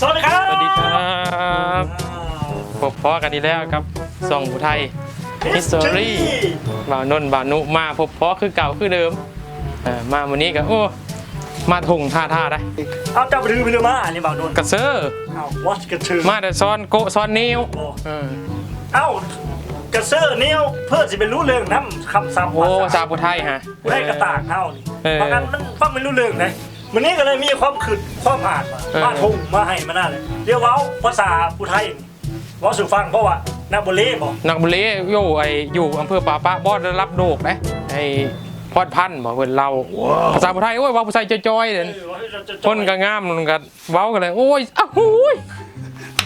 สวัสดีครับสวัสดีครับพบพอกันอีกแล้วครับส่องอุทัยฮิสตอรี่บ่าวนนบ่าวนุมาพบพอคือเก่าคือเดิมมาวันนี้ก็โอ้ มาถงท่าท่าได้เอาเจ้าไปดื้อไปดื้อมาอันนี้บ่าวโดนกระเซอร์เอาวัดกระชือมาแต่ซ้อนโกะซ้อนนิ้วเออเอ้ากระเซอร์เนี่ยวเพื่อจะเป็นรู้เรื่องน้ำคำศัพท์โอ้ซาผู้ไทยฮะได้กระตากเท่านี่เออเพราะงั้นมันฟังไม่รู้เรื่องนะวันนี้ก็เลยมีความขืดความอ่านมาเออมาทุ่งมาให้มาหน้าเลยเรียกว่าภาษาปุไทยนี่เว่าสู่ฟังเพราะว่านาโบเล่บอกนักบุรีอยู่ไออยู่อำเภอป่าปะบอดได้รับโดกนะไอ พอดพันธุ์บอกเพิ่นเราภาษาผู้ไทยโอ้ยเว่าภาษาจอยๆเด่นเออว่าจะจะคนก็งามมันก็เว้ากันเลยโอ้ยอ้าวหูย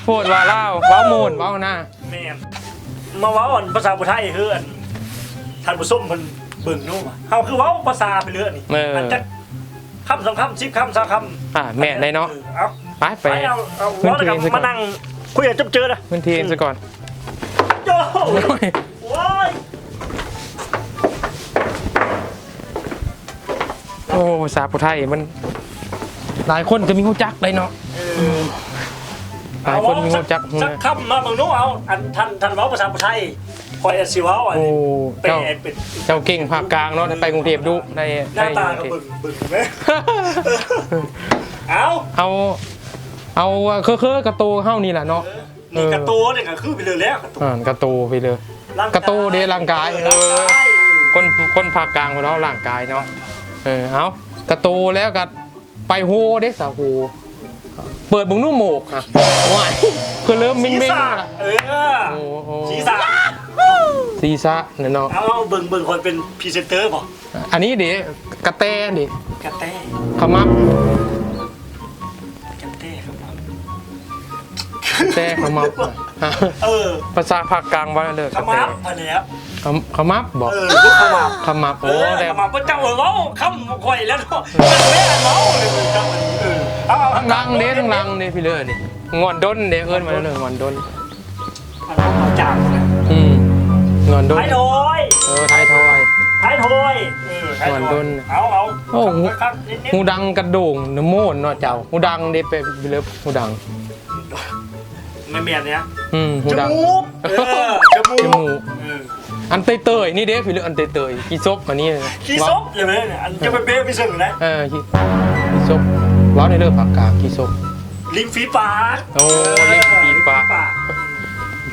พูดว่าเล่าเว้าโมนเว้าหน้าแม่นมาเว่าอันภาษาปุไทยคืออันท่านผู้ส้มมันเบิ่งนู่นมาเฮาคือเว้าภาษาไปเรื่อยนี่เออมันจะคำสองคำสิบคำสามคำอ่าแม่ได้เนาะเอาไปไปไปเอาเอาพื้นว่าที่แล้วซะก็ก่อนมานั่งคุยกันจบเจอเลยพื้นที่ซะก่อนโย่ โอ้ย ว้าย โอ้ภาษาผู้ไทยมัน หลายคนก็มีหูจักเลยเนาะหลายคนมีหูจักสักคำมาเบิ่งนู้เอาอันทันทันเว้าภาษาไทยคอยอันสิเว้าอันโอ้เป็นเจ้าเป็นเจ้าเก่งภาคกลางเนาะได้ไปกรุงเทพดูได้หน้าได้ตาอก็ยู่กรุงเทพบึ่งบึ่งไหม เอาเอา เอาเคอะเคอะกระตูเฮ้านี่แหละเนาะนี่กระตูเนี่ยก็คือไปเลยแล้วกระตูอ่ากระตูไปเลยกระตูเดร่างกาย เออร่างกายคนคนภาคกลางของเราร่างกายเนาะ เออเอากระตูแล้วก็ไปโฮเด้สาวโฮเปิดบุงนุ่มโหมกค่ะว้ายคือเริ่มมิงศีรมิงษะละเออโอ้โหศีรษะศีรษะเนี่ยเนาะเอาเอาเบิ่งเบิ่งคนเป็นพรีเซนเตอร์บ่อันนี้เดี๋กระแตดิกระแต้ขมับ แตขมับฮะเออภาษาภาคกลางว่าเลยขกระแตมับอันเนี้ยขมขมับบอกเออพวกขมับขมับเอโอ้อแต่ขมับก็เจ้าเออเว้าคำข่อยแล้วเนาะมันแม่เมาเลยเจ้ามันเออเอาเอาทั้งลังเด้ทั้งลังเด้พี่เลือนี่งอนด้นเด้เอิ้นมาแล้วเลยงอนด้นเอาจางเลยอืมงอนด้นท้ายทอยเออไทยทอยท้ายทอยเออท้ายทส่วนอดุยลเอาเอาโอ้โหครับนิดนิดหูดังกระโด่งน้ำโมนเนาะเจ้าหูดังเด้ไปพี่เลิฟหูดังไม่เมียนเนี้ยอืมหูจดัง มูกเออจมูกจมูกเอออันเตยเตยนี่เด้พี่เลืออันเตยเตยกีซบอันนี้ขี้ซบเลยไหมเนี่ยอันจะไปเบ้ไปซึ่งนะเออกีกีซบว้าวในเรื่องปากกากีซบ ลิ้นฝีปากโอ้ลิ้นฝีปาก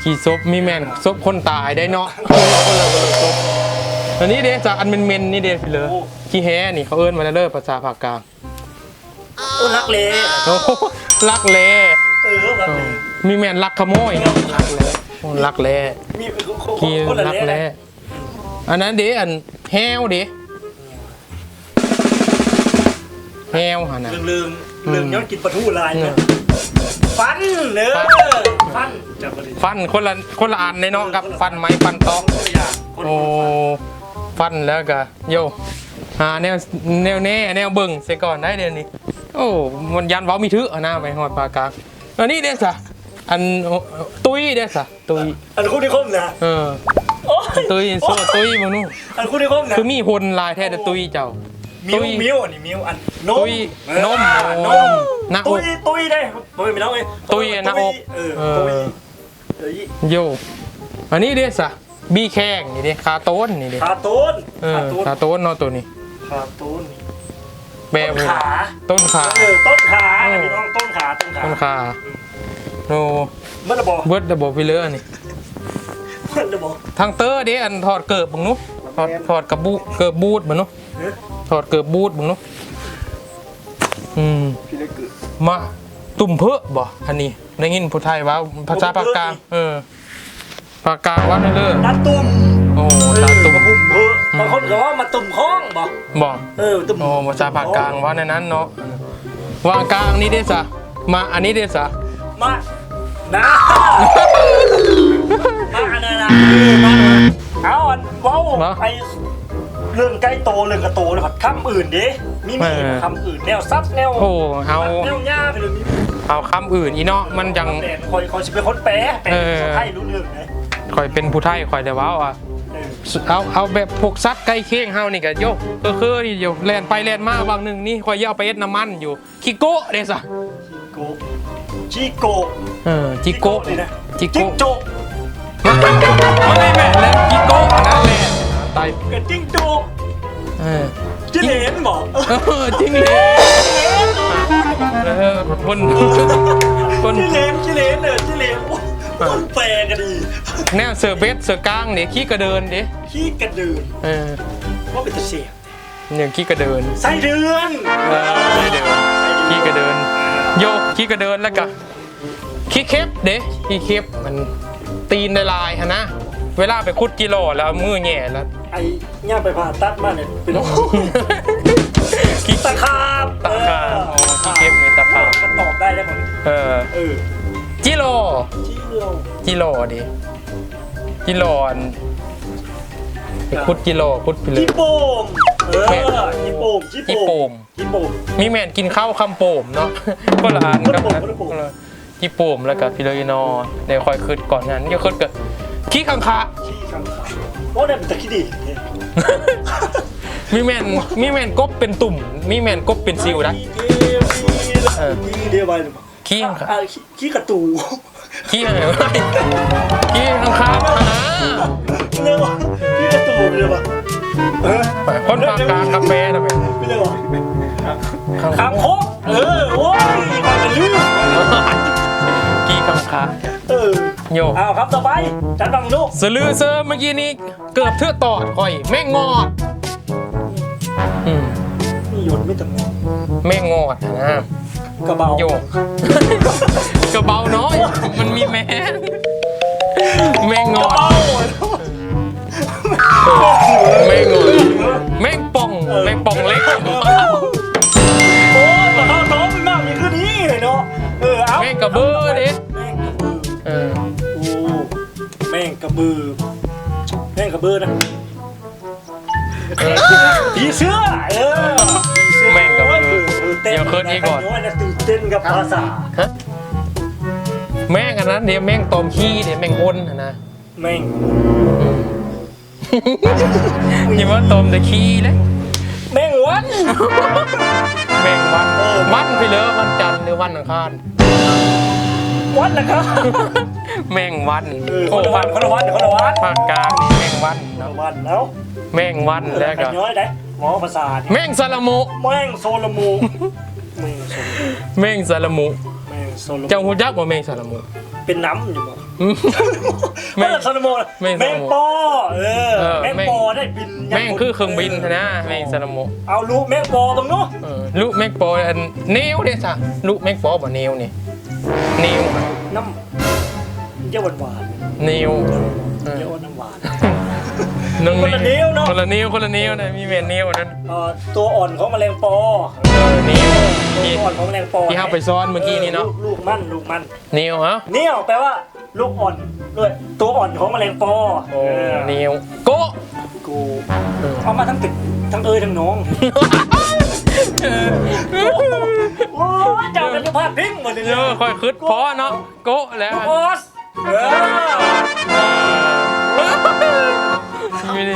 กีซบมีแมนซบคนตายได้เนาะคนละคนละคนละซบอันนี้เด้จากอันเมนเมนๆนี่เด้พี่เลิฟขี้แฮนี่เขาเอิ้นมาแล้วเลิภาษาภาคกลางโอ้รักเลโอ้โหลักเล่ เออรักเล มีแมนลักขโมยเนาะลักเล่โอ้ลักเล่มีกี่คนละลักเลแร้อันนั้นเดอันแฮวเดแฮวหันน่ะลืมลืมลืมย้อนกินปลาทูลายเนี่เนี่ยยฟันเนื้อฟันจับมาดิฟันคนละคนละอันในเนาะกับฟันไม้ฟันตอกคนละอย่างคนโอ้ฟันแล้วก็โยหาแนวแนวแน่แนวเบิ่งเสียก่อนได้เดือนนี้โอ้มันยันเว้ามีถืออะนะไปหอดปากกลางอันนี้เด้สะ อันตุ้ยเด้สะตุ้ยอันคู่ที่คมนะเออโอ้ยตุ้ยโซ่ตุ้ยบ่นู่นอันคู่ที่คมนะคือมีหนลายแท้แต่ตุ้ยเจ้ามิวมิวอันนี้มิวอันนมตุ้ยนมเออนโอ้มหน้าอกตุ้ยตุ้ยได้ตุ้ยไม่น้องเอ้ยตุ้ยหน้าอกเออเอตุ้ยอเอ้ยโยอันนี้เด้สะบีแข้งนี่เด้คาโต้นนี่เด้ขาต้นเออขาต้นคาโต้นเนาะตัวนี้ขาต้นแบต้บนขาต้นขาเออต้นขาเออพี่น้องต้นขาต้นขาต้นขา โนเมื่อระบอกเบิดระบบไปเลยอันนี่เมื่อระบอกทางเตอร์เด้อันถอดเกิบบังนุถอดถอดกระบูเกิบบูดบังนุเฮ้ยถอดเกิบบูดบังนุอืมพี่เล็กเกิดมาตุ่มเพอะบ่อันนี้ได้ยินผู้ไทยว่าภาษาภาคกลางเออภาคกลางว่าในเลิศนัดตุ่มโอ้เออตาตุ่มกระพุ่มเออบางคนก็ว่ามาตุ่มคล้องบอกบ่เออตุ่มโอ้ภาษาภาคกลางว่าในนั้นเนาะว่ากลางนี่เด้สะมาอันนี้เด้สะ มานะมาอันนั้นนะเออมาเอาอันเว้าไอเรื่องใกล้โตเรื่องกระโตเลยผัดคำอื่นดิมีมีคำอื่นแนวซับแนวโอ้เอา แนวหญ้าไปเลยมีเอาคำอื่นอีเนาะมันยัง แต่คอยคอยสิเป็นคนแปลแปลเออให้รู้เรื่องไหมคอยเป็นผู้ไทยคอยแต่ว่าอะเออเอาเอาแบบพวกซัดใกล้เคียงเฮานี่ก็โยกก็คือนี่อยู่แล่นไปแล่นมาบางหนึงนี่คอยเอาไปเอ็ดน้ำมันอยู่คิโกะเด้สะโก จิโกะเออจิโกะเลยนะจิจิ้งโกะโจกมันไม่แม่นแล้วจิโกะนะแหละตายกับจิ้งโจกเออจิเหลนบอกเออจริงเลยเออคนคนจิเหลนจิเหลนเนอจิเหลนโอ้คนแปลกันดีแนวเสือเบสเสือกลางเนี่ยขี้กระเดินดิขี้กระเดือนเออว่าเป็นตะเสียบอย่างขี้กระเดินไส้เดือน เออไส้เดือนขี้กระเดิน โยขี้กระเดินแล้วก็ขี้เค็บเด้ขี้เค็บมันตีนลายๆฮะนะ เวลาไปคุดกิโลแล้วมือแง่แล้วไอ้ย่าไปผ่าตัดมาเนี่ยเป็นโรคขี้ตะขาบตะขาบโอ้ขี้เค็บนี่ตะขาบก็ตอบได้ได้หมดเออเออจิโลที่เราจิโลดิจิโลอันไปคุดกิโลคุดไปเลยจิโป่มเออจิโป่มจิจิโป่ม จิโป่มมีแมนกินข้าวคำโป่มเนาะ คนละอันกับคนละโป่มคนละโป่มคนละจิโป่มแล้วกับพิโรยนอเดี๋ยวคอยคืดก่อนนั้นก็คืดกับขี้ขังคาที่คำขาโอ้เนี่ยเป็นตะคิดดีมีแมนมีแมนกบเป็นตุ่ม มีแมนกบเป็นซิวนะ เออเดียวไปหรือเปล่าขี้ขังคาอะขี้กระตูขี้อะไรวะขี้ขังคาหาเรียกว่าขี้กระตูเรียกว่าเออคนปากกลางกาแฟนะแม่ ไม่เรียกว่าขัง คางคกเออโอ้ยมาเป็นลืมขี้ขังคาเออโยเอาครับต่อไปจัดบังลูกสลือเซอร์เมื่อกี้นี้เกือบเทือกตอดคอย แม่งงอดอืมนี่หยดไม่ต้องแม่งงอดนะกระเบาโยกกระเบาน้อย มันมีแม่แม่งงกอระด ระบือนะเออผีเสื้อเออผีเสื้อแม่งกระบือเต้นเดี๋ยวคืนนี้ก่อน โยนะตื่นเต้นกับภาษาฮะแม่งอันนั้นเดี๋ยวแม่งตอมขี้เดี๋ยวแม่งอ้นนะนะแม่งอย่าว่าตอมแต่ขี้เลยแม่งวันแม่งวันเออวันไปเลยวันจันทร์หรือวันอังคาร วันนะครับแม่งวันเออคนละวันคนละวันคนละวันภาคกลางนี่แม่งวันคนเนาะละวันแล้วแม่งวันแล้วก็น้อยได้หมอภาษาเนี่ยแม่งสารมุแม่งโซลามูแม่งโซลามูแม่งสารมุแม่งโซลามูเจ้าหูจักว่าแม่งสารมุเป็นน้ำอยู่บ่อืมแม่แม่งงโซลามูแม่งโซแม่ลางมูปอเออเออแม่งแม่งปอได้บินแม่งคือเครื่องบินนะแม่งสารมุเอาลูกแม่งปอบ้างเนาะเออลูกแม่งปออันเนวเด้ซะลูกแม่งปอบ่เนวนี่เนวอะ น้ำเจ้าหวานหวานเนวๆเจ้าน้ำหวาน นึงคนละนิ้วเนอะ คนละนิ้วคนละนิ้วนะมีแม่นนิ้วนั้นเอ่อตัวอ่อนของแมลงปอเออนิ้วตัวที่อ่อนของแมลงปอที่เฮาไปซ้อนเมื่อกี้นี่เนาะลูลูกมันลูกมันนิ้วเหรอเนี่ยวแปลว่า ลูกอ่อนด้วยตัวอ่อนของแมลงปอโอ้เออนิ้วโกะกูเออเอามาทั้งตึกทั้งเอ้ยทั้งน้องโอ้ยเจ้า อดทิ้งหมดเลยเยอะค่อยคืดพอเนาะโกะแล้วโพสเออ ไม่ได้